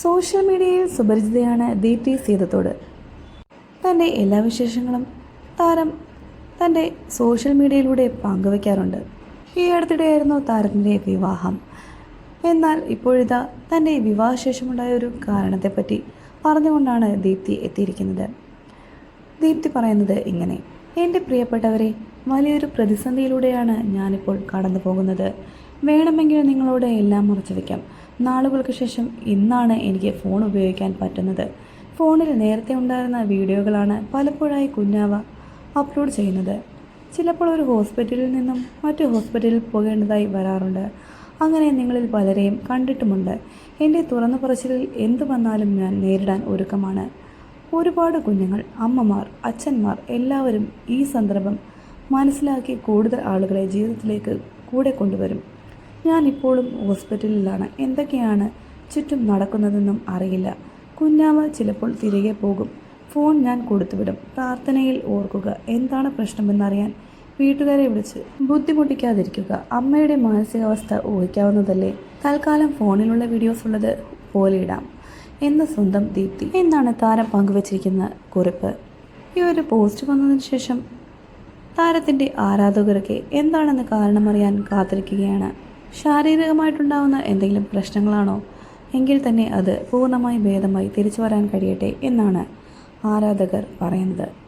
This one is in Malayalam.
സോഷ്യൽ മീഡിയയിൽ സുപരിചിതയാണ് ദീപ്തി സീതത്തോട്. തന്റെ എല്ലാ വിശേഷങ്ങളും താരം തന്റെ സോഷ്യൽ മീഡിയയിലൂടെ പങ്കുവയ്ക്കാറുണ്ട് ഈ അടുത്തിടെയായിരുന്നു താരത്തിന്റെ വിവാഹം. എന്നാൽ ഇപ്പോഴിതാ തന്റെ വിവാഹശേഷമുണ്ടായ ഒരു കാരണത്തെപ്പറ്റി പറഞ്ഞുകൊണ്ടാണ് ദീപ്തി എത്തിയിരിക്കുന്നത്. ദീപ്തി പറയുന്നത് ഇങ്ങനെ എന്റെ പ്രിയപ്പെട്ടവരെ വലിയൊരു പ്രതിസന്ധിയിലൂടെയാണ് ഞാനിപ്പോൾ കടന്നു പോകുന്നത് വേണമെങ്കിൽ നിങ്ങളോട് എല്ലാം മറച്ചു വയ്ക്കാം നാളുകൾക്ക് ശേഷം ഇന്നാണ് എനിക്ക് ഫോൺ ഉപയോഗിക്കാൻ പറ്റുന്നത്. ഫോണിൽ നേരത്തെ ഉണ്ടായിരുന്ന വീഡിയോകളാണ് പലപ്പോഴായി കുഞ്ഞാവ അപ്ലോഡ് ചെയ്യുന്നത്. ചിലപ്പോൾ ഒരു ഹോസ്പിറ്റലിൽ നിന്നും മറ്റു ഹോസ്പിറ്റലിൽ പോകേണ്ടതായി വരാറുണ്ട്. അങ്ങനെ നിങ്ങളിൽ പലരെയും കണ്ടിട്ടുമുണ്ട്. എന്റെ തുറന്നു പറച്ചിലിൽ എന്തു വന്നാലും ഞാൻ നേരിടാൻ ഒരുക്കമാണ്. ഒരുപാട് കുഞ്ഞുങ്ങൾ അമ്മമാർ അച്ഛന്മാർ എല്ലാവരും ഈ സന്ദർഭം മനസ്സിലാക്കി കൂടുതൽ ആളുകളെ ജീവിതത്തിലേക്ക് കൂടെ കൊണ്ടുവരും. ഞാൻ ഇപ്പോഴും ഹോസ്പിറ്റലിലാണ്. എന്തൊക്കെയാണ് ചുറ്റും നടക്കുന്നതെന്നും അറിയില്ല. കുഞ്ഞാവ് ചിലപ്പോൾ തിരികെ പോകും. ഫോൺ ഞാൻ കൊടുത്തുവിടും. പ്രാർത്ഥനയിൽ ഓർക്കുക. എന്താണ് പ്രശ്നമെന്നറിയാൻ വീട്ടുകാരെ വിളിച്ച് ബുദ്ധിമുട്ടിക്കാതിരിക്കുക. അമ്മയുടെ മാനസികാവസ്ഥ ഊഹിക്കാവുന്നതല്ലേ? തൽക്കാലം ഫോണിലുള്ള വീഡിയോസ് ഉള്ളത് പോലെ ഇടാം. എന്ന് സ്വന്തം ദീപ്തി. എന്നാണ് താരം പങ്കുവച്ചിരിക്കുന്ന കുറിപ്പ്? ഈ ഒരു പോസ്റ്റ് വന്നതിന് ശേഷം താരത്തിന്റെ ആരാധകരൊക്കെ എന്താണെന്ന് കാരണമറിയാൻ കാത്തിരിക്കുകയാണ്. ശാരീരികമായിട്ടുണ്ടാവുന്ന എന്തെങ്കിലും പ്രശ്നങ്ങളാണോ? എങ്കിൽ തന്നെ അത് പൂർണമായി ഭേദമായി തിരിച്ചു വരാൻ കഴിയട്ടെ എന്നാണ് ആരാധകർ പറയുന്നത്.